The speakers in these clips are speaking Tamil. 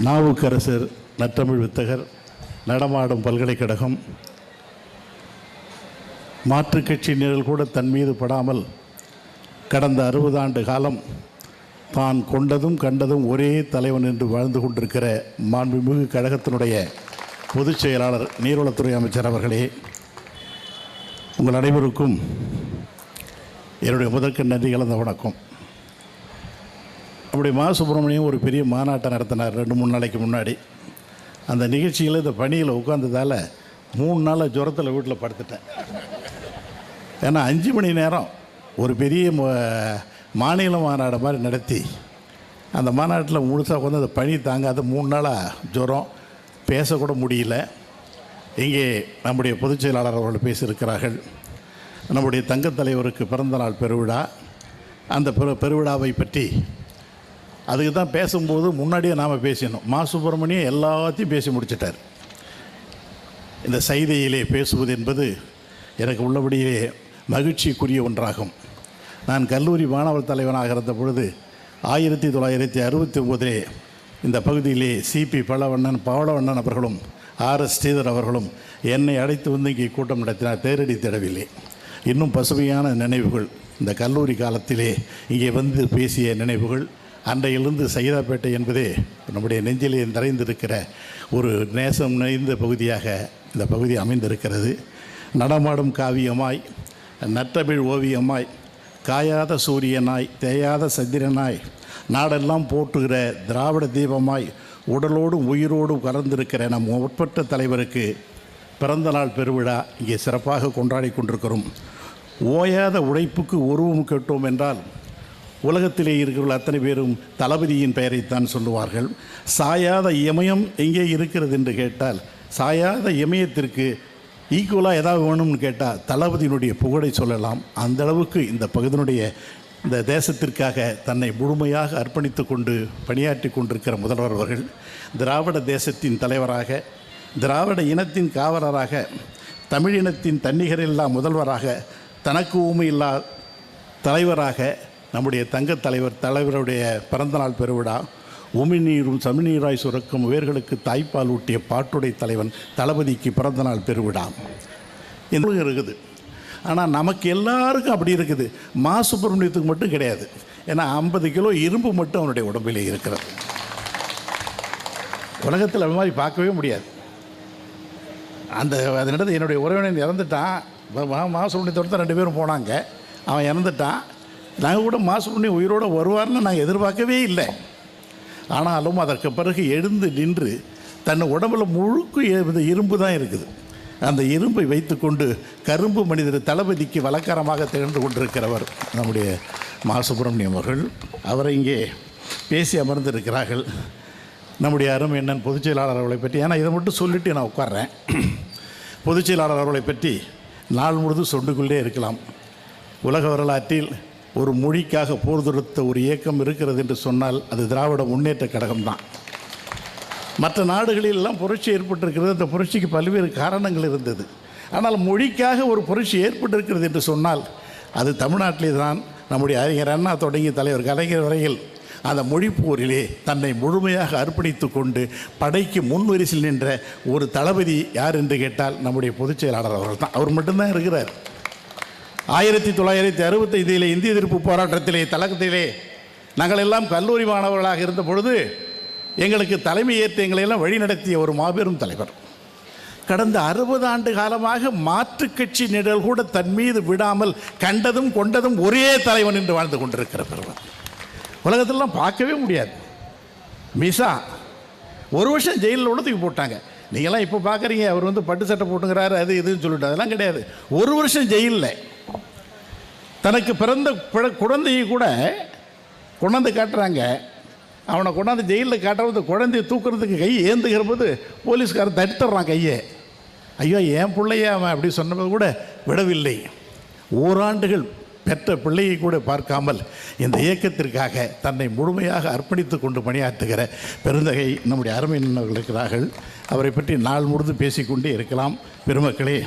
நாவுக்கரசர் நற்றமிழ் வித்தகர் நடமாடும் பல்கலைக்கழகம் மாற்றுக் கட்சி நிழல் கூட தன் மீது படாமல் கடந்த அறுபது ஆண்டு காலம் தான் கொண்டதும் கண்டதும் ஒரே தலைவன் என்று வாழ்ந்து கொண்டிருக்கிற மாண்புமிகு கழகத்தினுடைய பொதுச் செயலாளர் நீர்வளத்துறை அமைச்சர் அவர்களே உங்கள் அனைவருக்கும் என்னுடைய முதற்க நன்றி கலந்த வணக்கம். அப்படி மா சுப்பிரமணியம் ஒரு பெரிய மாநாட்டை நடத்தினார் ரெண்டு மூணு நாளைக்கு முன்னாடி. அந்த நிகழ்ச்சியில் இந்த பணியில் உட்காந்ததால் மூணு நாளாக ஜுரத்தில் வீட்டில் படுத்துட்டேன். ஏன்னா அஞ்சு மணி நேரம் ஒரு பெரிய ம- மாநில மாநாடு மாதிரி நடத்தி அந்த மாநாட்டில் முழுசாக வந்து அந்த பனி தாங்காத மூணு நாளாக ஜுரம் பேசக்கூட முடியல. இங்கே நம்முடைய பொதுச் செயலாளர் அவர்கள் பேசியிருக்கிறார்கள். நம்முடைய தங்கத் தலைவருக்கு பிறந்தநாள் பெருவிழா அந்த பெரு பெருவிழாவை பற்றி அதுக்கு தான் பேசும்போது முன்னாடியே நாம் பேசினோம். மா. சுப்பிரமணியம் எல்லாத்தையும் பேசி முடிச்சிட்டார். இந்த சைதையிலே பேசுவது என்பது எனக்கு உள்ளபடியே மகிழ்ச்சிக்குரிய ஒன்றாகும். நான் கல்லூரி மாணவர் தலைவனாக இருந்த பொழுது ஆயிரத்தி தொள்ளாயிரத்தி அறுபத்தி ஒம்போதிலே இந்த பகுதியிலே சிபி பழவண்ணன் பவளவண்ணன் அவர்களும் ஆர். எஸ். ஸ்ரீதர் அவர்களும் என்னை அழைத்து வந்து இங்கே கூட்டம் நடத்தினார். தேரடி திடவில்லை. இன்னும் பசுமையான நினைவுகள் இந்த கல்லூரி காலத்திலே இங்கே வந்து பேசிய நினைவுகள் அன்றையிலிருந்து சைதாப்பேட்டை என்பதே நம்முடைய நெஞ்சிலே நிறைந்திருக்கிற ஒரு நேசம் நிறைந்த பகுதியாக இந்த பகுதி அமைந்திருக்கிறது. நடமாடும் காவியமாய் நற்றமிழ் ஓவியமாய் காயாத சூரியனாய் தேயாத சந்திரனாய் நாடெல்லாம் போற்றுகிற திராவிட தீபமாய் உடலோடும் உயிரோடும் கலந்திருக்கிற நம் உட்பட்ட தலைவருக்கு பிறந்த நாள் பெருவிழா இங்கே சிறப்பாக கொண்டாடி கொண்டிருக்கிறோம். ஓயாத உழைப்புக்கு உருவம் கேட்டோம் என்றால் உலகத்திலே இருக்கிற அத்தனை பேரும் தளபதியின் பெயரைத்தான் சொல்லுவார்கள். சாயாத இமயம் எங்கே இருக்கிறது என்று கேட்டால் சாயாத இமயத்திற்கு ஈக்குவலாக ஏதாவது வேணும்னு கேட்டால் தளபதியினுடைய புகழை சொல்லலாம். அந்த அளவுக்கு இந்த பகுதியினுடைய இந்த தேசத்திற்காக தன்னை முழுமையாக அர்ப்பணித்து கொண்டு பணியாற்றி கொண்டிருக்கிற முதல்வர் அவர்கள் திராவிட தேசத்தின் தலைவராக திராவிட இனத்தின் காவலராக தமிழினத்தின் தன்னிகரில்லா முதல்வராக தனக்கு ஊமையில்லா தலைவராக நம்முடைய தங்கத் தலைவர் தலைவருடைய பிறந்தநாள் பெருவிழா உமிநீரும் சமிநீராய் சுரக்கும் உயர்களுக்கு தாய்ப்பால் ஊட்டிய பாட்டுடை தலைவன் தளபதிக்கு பிறந்தநாள் பெருவிழா. இன்னும் இருக்குது. ஆனால் நமக்கு எல்லாருக்கும் அப்படி இருக்குது. மா சுப்பிரமணியத்துக்கு மட்டும் கிடையாது. ஏன்னா ஐம்பது கிலோ இரும்பு மட்டும் அவனுடைய உடம்பிலே இருக்கிறது. உலகத்தில் அது மாதிரி பார்க்கவே முடியாது. அந்த அதனிடத்து என்னுடைய உறவினன் இறந்துட்டான். மா சுப்பிரமணியத்தோடு தான் ரெண்டு பேரும் போனாங்க. அவன் இறந்துட்டான். நாங்கள் கூட மாசுபுண்ணியம் உயிரோடு வருவார்னு நாங்கள் எதிர்பார்க்கவே இல்லை. ஆனாலும் அதற்கு பிறகு எழுந்து நின்று தன் உடம்புல முழுக்க இரும்பு தான் இருக்குது. அந்த இரும்பை வைத்துக்கொண்டு கரும்பு மனிதர் தளபதிக்கு வழக்கரமாக திகழ்ந்து கொண்டிருக்கிறவர் நம்முடைய மா சுப்பிரமணியம் அவர்கள். அவரை இங்கே பேசி அமர்ந்திருக்கிறார்கள். நம்முடைய அருமை என்னன் பொதுச் செயலாளர் அவர்களை பற்றி ஏன்னா இதை மட்டும் சொல்லிவிட்டு நான் உட்கார்றேன். பொதுச் செயலாளர் அவர்களை பற்றி நாள் முழுதும் சொல்லிக்கொண்டே இருக்கலாம். உலக வரலாற்றில் ஒரு மொழிக்காக போர் தொடுத்த ஒரு இயக்கம் இருக்கிறது என்று சொன்னால் அது திராவிட முன்னேற்ற கழகம்தான். மற்ற நாடுகளிலெல்லாம் புரட்சி ஏற்பட்டிருக்கிறது. அந்த புரட்சிக்கு பல்வேறு காரணங்கள் இருந்தது. ஆனால் மொழிக்காக ஒரு புரட்சி ஏற்பட்டிருக்கிறது என்று சொன்னால் அது தமிழ்நாட்டிலே தான் நம்முடைய அறிஞர் அண்ணா தொடங்கி தலைவர் கலைஞர் வரையில் அந்த மொழிப்போரிலே தன்னை முழுமையாக அர்ப்பணித்து கொண்டு படைக்கு முன்வரிசையில் நின்ற ஒரு தளபதி யார் என்று கேட்டால் நம்முடைய பொதுச் செயலாளர் அவர்கள் தான் அவர் மட்டும்தான் இருக்கிறார். ஆயிரத்தி தொள்ளாயிரத்தி அறுபத்தைந்திலே இந்திய எதிர்ப்பு போராட்டத்திலே தலகத்திலே நாங்கள் எல்லாம் கல்லூரி மாணவர்களாக இருந்த பொழுது எங்களுக்கு தலைமை ஏற்று எங்களை எல்லாம் வழிநடத்திய ஒரு மாபெரும் தலைவர். கடந்த அறுபது ஆண்டு காலமாக மாற்றுக் கட்சி நிழல் கூட தன் மீது விடாமல் கண்டதும் கொண்டதும் ஒரே தலைவன் என்று வாழ்ந்து கொண்டிருக்கிற பெருவர் உலகத்திலலாம் பார்க்கவே முடியாது. மிசா ஒரு வருஷம் ஜெயிலில் கூட தூக்கி போட்டாங்க. நீங்களாம் இப்போ பார்க்குறீங்க அவர் வந்து பட்டு சட்டை போட்டுங்கிறாரு அது இதுன்னு சொல்லிட்டு அதெல்லாம் கிடையாது. ஒரு வருஷம் ஜெயிலில் தனக்கு பிறந்த பிற- குழந்தையை கூட கொண்டாந்து காட்டுறாங்க. அவனை கொண்டாந்து ஜெயிலில் காட்டுறது குழந்தையை தூக்குறதுக்கு கை ஏந்துகிற போது போலீஸ்காரன் தடுத்துடுறான் கையை. ஐயோ என் பிள்ளைய அவன் அப்படி சொன்னபோது கூட விடவில்லை. ஓராண்டுகள் பெற்ற பிள்ளையை கூட பார்க்காமல் இந்த இயக்கத்திற்காக தன்னை முழுமையாக அர்ப்பணித்து கொண்டு பணியாற்றுகிற பெருந்தகை நம்முடைய அருமையினர்கள் இருக்கிறார்கள். அவரை பற்றி நாள் முழுது பேசிக்கொண்டே இருக்கலாம். பெருமக்களே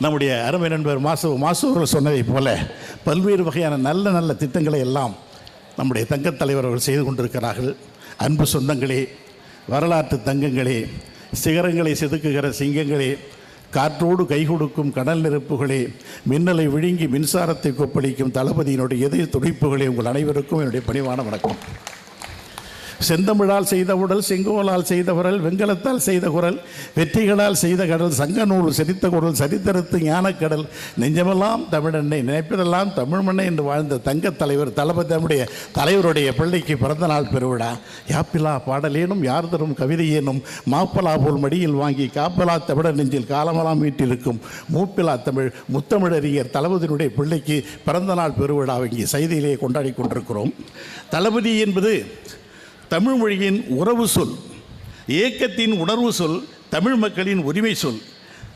நம்முடைய அருமை நண்பர் மாசு மாசு அவர்கள் சொன்னதைப் போல பல்வேறு வகையான நல்ல நல்ல திட்டங்களை எல்லாம் நம்முடைய தங்கத் தலைவர் அவர்கள் செய்து கொண்டிருக்கிறார்கள். அன்பு சொந்தங்களே வரலாற்று தங்கங்களே சிகரங்களை செதுக்குகிற சிங்கங்களே காற்றோடு கை கொடுக்கும் கடல் நெருப்புகளே மின்னலை விழுங்கி மின்சாரத்தை கொப்பளிக்கும் தளபதியினுடைய இதய துடிப்புகளே உங்கள் அனைவருக்கும் என்னுடைய பணிவான வணக்கம். செந்தமிழால் செய்த உடல் செங்கோலால் செய்த குரல் வெங்கலத்தால் செய்த குரல் வெற்றிகளால் செய்த கடல் சங்க நூல் செரித்த குரல் சரித்திரத்து ஞானக்கடல் நெஞ்சமெல்லாம் தமிழெண்ணை நினைப்பதெல்லாம் தமிழ் மண்ணை என்று வாழ்ந்த தங்கத் தலைவர் தளபதி நம்முடைய தலைவருடைய பிள்ளைக்கு பிறந்த நாள் பெருவிழா. யாப்பிலா பாடலேனும் யார் தரும் கவிதையேனும் மாப்பலா போல் மடியில் வாங்கி காப்பலா தமிழர் நெஞ்சில் காலமெல்லாம் வீட்டிருக்கும் மூப்பிலா தமிழ் முத்தமிழறிஞர் தளபதியினுடைய பிள்ளைக்கு பிறந்த நாள் பெருவிழா இங்கே செய்தியிலே கொண்டாடி கொண்டிருக்கிறோம். தளபதி என்பது தமிழ் மொழியின் உறவு சொல் ஏக்கத்தின் உணர்வு சொல் தமிழ் மக்களின் உரிமை சொல்.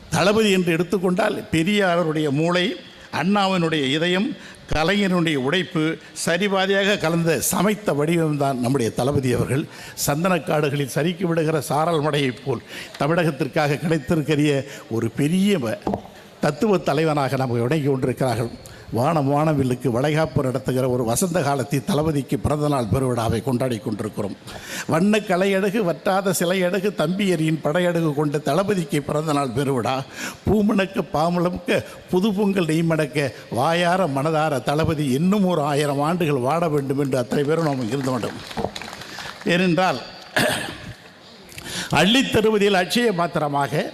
தளபதி என்று எடுத்துக்கொண்டால் பெரியாரருடைய மூளை அண்ணாவினுடைய இதயம் கலைஞனுடைய உடைப்பு சரிபாதியாக கலந்த சமைத்த வடிவம்தான் நம்முடைய தளபதி அவர்கள். சந்தனக்காடுகளில் சறுக்கி விடுகிற சாரல் மடையைப் போல் தமிழகத்திற்காக கிடைத்திருக்கிற ஒரு பெரிய தத்துவ தலைவனாக நமக்கு விளங்கி கொண்டிருக்கிறார்கள். வானம் வானவில்லுக்கு வளைகாப்பு நடத்துகிற ஒரு வசந்த காலத்தில் தளபதிக்கு பிறந்தநாள் பெருவிழாவை கொண்டாடி கொண்டிருக்கிறோம். வண்ண கலையழகு வற்றாத சிலையழகு தம்பியரியின் படையழகு கொண்ட தளபதிக்கு பிறந்தநாள் பெருவிழா. பூமணக்க பாமுழக்க புது பொங்கல் நெய்மணக்க வாயார மனதார தளபதி இன்னும் ஒரு ஆயிரம் ஆண்டுகள் வாட வேண்டும் என்று அத்தனை பேரும் நாம் இருந்த வேண்டும் ஏனென்றால் அள்ளித் தருவதில் அட்சய மாத்திரமாக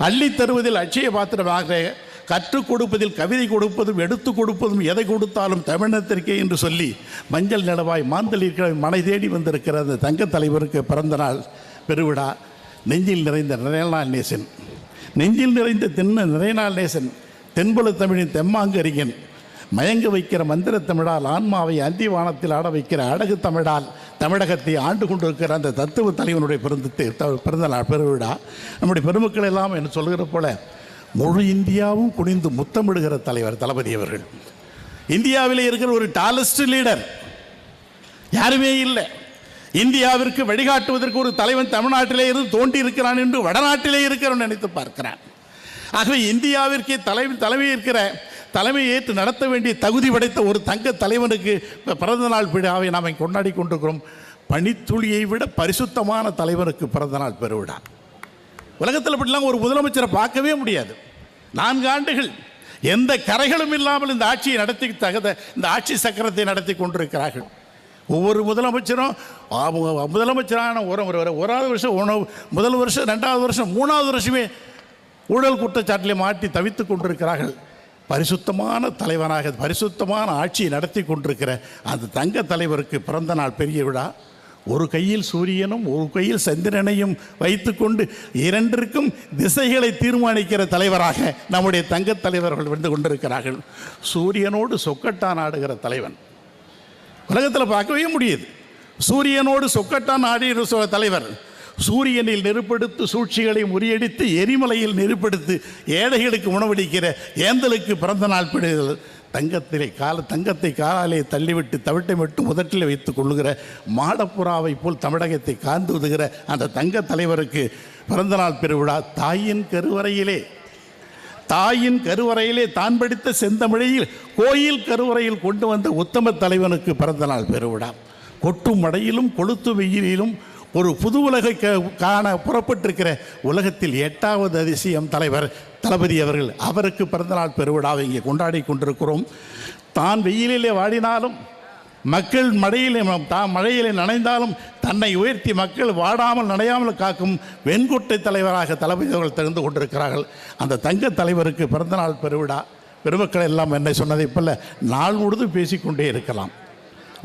அள்ளித் தருவதில் அட்சய பாத்திரமாக கற்றுக் கொடுப்பதில் கவிதை கொடுப்பதும் எடுத்து கொடுப்பதும் எதை கொடுத்தாலும் தமிழினத்திற்கே என்று சொல்லி மஞ்சள் நிலவாய் மாந்தளிக்கிற மனை தேடி வந்திருக்கிற அந்த தங்கத் தலைவருக்கு பிறந்த நாள் பெருவிழா. நெஞ்சில் நிறைந்த நிறைநாள் நேசன். நெஞ்சில் நிறைந்த தென்ன நிறைநாள் நேசன். தென்புல தமிழின் தெம்மாங்கறிஞன் மயங்க வைக்கிற மந்திர தமிழால் ஆன்மாவை அந்திவானத்தில் ஆட வைக்கிற அழகு தமிழால் தமிழகத்தை ஆண்டு கொண்டிருக்கிற அந்த தத்துவ தலைவனுடைய பிறந்த பிறந்த நாள் பெருவிழா நம்முடைய பெருமக்கள் எல்லாம் என்று சொல்கிற போல முழு இந்தியாவும் குனிந்து முத்தமிடுகிற தலைவர் தளபதி அவர்கள். இந்தியாவிலே இருக்கிற ஒரு டாலஸ்ட் லீடர் யாருமே இல்லை. இந்தியாவிற்கு வழிகாட்டுவதற்கு ஒரு தலைவன் தமிழ்நாட்டிலே இருந்து தோண்டி இருக்கிறான் என்று வடநாட்டிலே இருக்கிறவன் நினைத்து பார்க்கிறான். ஆகவே இந்தியாவிற்கே தலைமை தலைமை இருக்கிற தலைமை ஏற்று நடத்த வேண்டிய தகுதி படைத்த ஒரு தங்க தலைவனுக்கு பிறந்தநாள் பிறந்த நாள் விழாவை நாம் கொண்டாடி கொண்டிருக்கிறோம். பனித்துளியை விட பரிசுத்தமான தலைவனுக்கு பிறந்த நாள் பெருவிழா. உலகத்தில் இப்படிலாம் ஒரு முதலமைச்சரை பார்க்கவே முடியாது. நான்கு ஆண்டுகள் எந்த கரைகளும் இல்லாமல் இந்த ஆட்சியை நடத்தி தகுந்த இந்த ஆட்சி சக்கரத்தை நடத்தி கொண்டிருக்கிறார்கள். ஒவ்வொரு முதலமைச்சரும் அவங்க முதலமைச்சரான ஒரு ஒரு ஒராவது வருஷம் உணவு முதல் வருஷம் ரெண்டாவது வருஷம் மூணாவது வருஷமே ஊழல் குற்றச்சாட்டிலே மாட்டி தவித்து கொண்டிருக்கிறார்கள். பரிசுத்தமான தலைவனாக பரிசுத்தமான ஆட்சியை நடத்தி கொண்டிருக்கிற அந்த தங்க தலைவருக்கு பிறந்த நாள் பெரிய விழா. ஒரு கையில் சூரியனும் ஒரு கையில் சந்திரனையும் வைத்துக்கொண்டு இரண்டிற்கும் திசைகளை தீர்மானிக்கிற தலைவராக நம்முடைய தங்கத் தலைவர்கள் வந்து கொண்டிருக்கிறார்கள். சூரியனோடு சொக்கட்டான் ஆடுகிற தலைவன். உலகத்தில் பார்க்கவே முடியுது. சூரியனோடு சொக்கட்டான் ஆடுகிற தலைவர். சூரியனில் நெருப்படுத்து சூழ்ச்சிகளை முறியடித்து எரிமலையில் நெருப்படுத்து ஏழைகளுக்கு உணவளிக்கிற ஏந்தலுக்கு பிறந்த நாள் பிடிதல். தங்கத்திலே கால தங்கத்தை காலாலே தள்ளிவிட்டு தவிட்டை மட்டும் முதட்டில் வைத்துக் கொள்ளுகிற மாடப்புறாவை போல் தமிழகத்தை காந்து உதுகிற அந்த தங்க தலைவருக்கு பிறந்தநாள் பெருவிழா தாயின் கருவறையிலே. தாயின் கருவறையிலே தான் படித்த செந்தமிழையில் கோயில் கருவறையில் கொண்டு வந்த உத்தம தலைவனுக்கு பிறந்தநாள் பெருவிழா. கொட்டும் மடையிலும் கொளுத்து வெயிலிலும் ஒரு புது உலகை காண புறப்பட்டிருக்கிற உலகத்தில் எட்டாவது அதிசயம் தலைவர் தளபதி அவர்கள். அவருக்கு பிறந்தநாள் பெருவிழாவை இங்கே கொண்டாடி கொண்டிருக்கிறோம். தான் வெயிலிலே வாடினாலும் மக்கள் மழையிலே தான் மழையிலே நனைந்தாலும் தன்னை உயர்த்தி மக்கள் வாடாமல் நனையாமல் காக்கும் வெண்குட்டை தலைவராக தளபதி அவர்கள் தெரிந்து கொண்டிருக்கிறார்கள். அந்த தங்க தலைவருக்கு பிறந்தநாள் பெருவிழா. பெருமக்கள் எல்லாம் என்னை சொன்னதைப் போல நாள் முழுதும் பேசிக்கொண்டே இருக்கலாம்.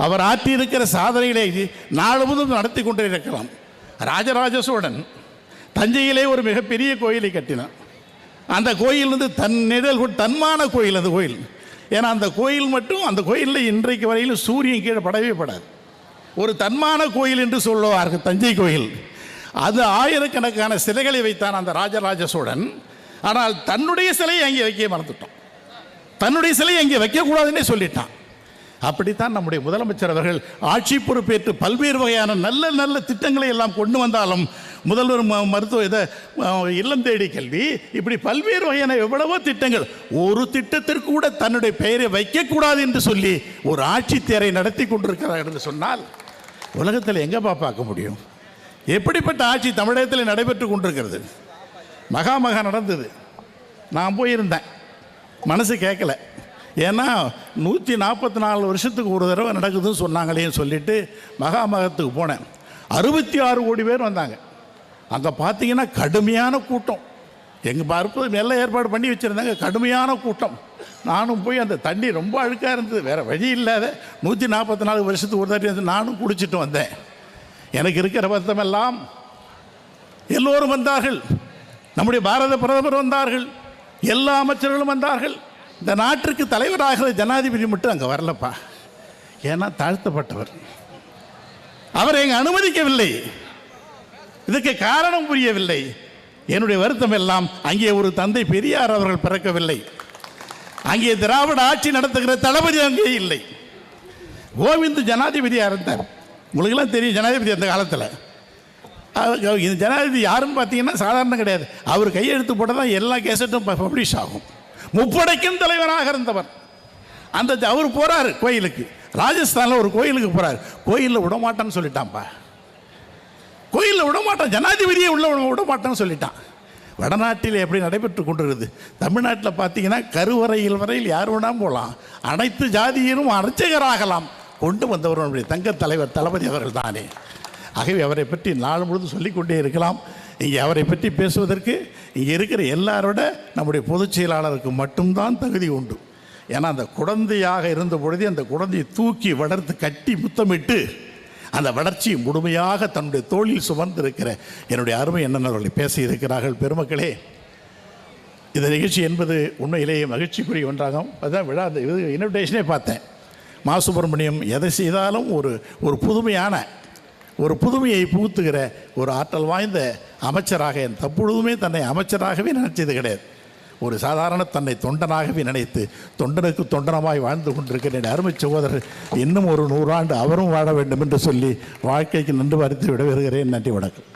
அவர் ஆற்றியிருக்கிற சாதனைகளை நாள் முழுவதும் நடத்தி கொண்டே இருக்கலாம். ராஜராஜ சோழன் தஞ்சையிலே ஒரு மிகப்பெரிய கோயிலை கட்டினான். அந்த கோயில் வந்து தன் நிழல் தன்மான கோயில் அந்த கோயில். ஏன்னா அந்த கோயில் மட்டும் அந்த கோயிலில் இன்றைக்கு வரையிலும் சூரியன் கீழே படவே படாது. ஒரு தன்மான கோயில் என்று சொல்லுவார்கள் தஞ்சை கோயில். அது ஆயிரக்கணக்கான சிலைகளை வைத்தான் அந்த ராஜராஜ சோழன். ஆனால் தன்னுடைய சிலையை அங்கே வைக்க மறந்துட்டோம் தன்னுடைய சிலையை அங்கே வைக்கக்கூடாதுன்னே சொல்லிட்டான். அப்படித்தான் நம்முடைய முதலமைச்சர் அவர்கள் ஆட்சி பொறுப்பேற்று பல்வேறு வகையான நல்ல நல்ல திட்டங்களை எல்லாம் கொண்டு வந்தாலும் முதல்வர் ம- மருத்துவ இதை இல்லம் தேடி கல்வி இப்படி பல்வேறு வகையான எவ்வளவோ திட்டங்கள் ஒரு திட்டத்திற்கு கூட தன்னுடைய பெயரை வைக்கக்கூடாது என்று சொல்லி ஒரு ஆட்சி தேரை நடத்தி கொண்டிருக்கிறார் என்று சொன்னால் உலகத்தில் எங்கேப்பா பார்க்க முடியும்? எப்படிப்பட்ட ஆட்சி தமிழகத்தில் நடைபெற்று கொண்டிருக்கிறது? மகா மகா நடந்தது. நான் போயிருந்தேன். மனசு கேட்கல. ஏன்னா நூற்றி நாற்பத்தி நாலு வருஷத்துக்கு ஒரு தடவை நடக்குதுன்னு சொன்னாங்களேன்னு சொல்லிட்டு மகாமகத்துக்கு போனேன். அறுபத்தி ஆறு கோடி பேர் வந்தாங்க. அங்கே பார்த்தீங்கன்னா கடுமையான கூட்டம். எங்கள் பார்ப்பது நல்ல ஏற்பாடு பண்ணி வச்சுருந்தாங்க. கடுமையான கூட்டம். நானும் போய் அந்த தண்ணி ரொம்ப அழுக்காக இருந்தது. வேறு வழி இல்லாத நூற்றி நாற்பத்தி நாலு வருஷத்துக்கு ஒரு தடவை வந்து நானும் குடிச்சிட்டு வந்தேன். எனக்கு இருக்கிற வருத்தமெல்லாம் எல்லோரும் வந்தார்கள். நம்முடைய பாரத பிரதமர் வந்தார்கள். எல்லா அமைச்சர்களும் வந்தார்கள். இந்த நாட்டிற்கு தலைவராக ஜனாதிபதி மட்டும் அங்கே வரலப்பா. ஏன்னா தாழ்த்தப்பட்டவர். அவர் எங்க அனுமதிக்கவில்லை. இதுக்கு காரணம் புரியவில்லை. என்னுடைய வருத்தம் எல்லாம் அங்கே ஒரு தந்தை பெரியார் அவர்கள் பிறக்கவில்லை. அங்கே திராவிட ஆட்சி நடத்துகிற தளபதி அங்கே இல்லை. கோவிந்த் ஜனாதிபதியாக இருந்தார். உங்களுக்கெல்லாம் தெரியும் ஜனாதிபதி அந்த காலத்தில். இந்த ஜனாதிபதி யாருன்னு பார்த்தீங்கன்னா சாதாரணம் கிடையாது. அவர் கையெழுத்து போட்டால் தான் எல்லா கேசட்டும் பப்ளிஷ் ஆகும். முப்படைக்கும் தலைவராக இருந்தவர். அந்த அவர் போறாரு கோயிலுக்கு. ராஜஸ்தானில் ஒரு கோயிலுக்கு போறாரு. கோயிலில் விடமாட்டேன்னு சொல்லிட்டான்ப்பா. கோயிலில் விடமாட்டான். ஜனாதிபதியே உள்ள விடமாட்டேன்னு சொல்லிட்டான். வடநாட்டில் எப்படி நடைபெற்று கொண்டிருக்குது? தமிழ்நாட்டில் பார்த்தீங்கன்னா கருவறையில் வரையில் யார் வேணாலும் போகலாம் அனைத்து ஜாதியிலும் அர்ச்சகராகலாம். கொண்டு வந்தவர் நம்முடைய தங்க தலைவர் தளபதி அவர்கள் தானே. ஆகவே அவரை பற்றி நாள் முழுதும் சொல்லிக்கொண்டே இருக்கலாம். இங்கே அவரை பற்றி பேசுவதற்கு இங்கே இருக்கிற எல்லாரோட நம்முடைய பொதுச் செயலாளருக்கு மட்டும்தான் தகுதி உண்டு. ஏன்னா அந்த குழந்தையாக இருந்த பொழுதே அந்த குழந்தையை தூக்கி வளர்த்து கட்டி முத்தமிட்டு அந்த வளர்ச்சியை முழுமையாக தன்னுடைய தோளில் சுமந்திருக்கிற என்னுடைய அருமை என்னவர்களை பேசியிருக்கிறார்கள் பெருமக்களே இந்த நிகழ்ச்சி என்பது உண்மையிலேயே மகிழ்ச்சிக்குரிய ஒன்றாகும். அதுதான் விழா அந்த இது இன்விடேஷனே பார்த்தேன். மா சுப்பிரமணியம் எதை செய்தாலும் ஒரு ஒரு புதுமையான ஒரு புதுமையை புகுத்துகிற ஒரு ஆற்றல் வாய்ந்த அமைச்சராக என் தப்பொழுதுமே தன்னை அமைச்சராகவே நினைச்சது கிடையாது ஒரு சாதாரண தன்னை தொண்டனாகவே நினைத்து தொண்டனுக்கு தொண்டனமாய் வாழ்ந்து கொண்டிருக்கிற என் அருமை சகோதரர் இன்னும் ஒரு நூறாண்டு அவரும் வாழ வேண்டும் என்று சொல்லி வாழ்க்கைக்கு நன்று வருத்தி வருகிறேன் நன்றி வணக்கம்.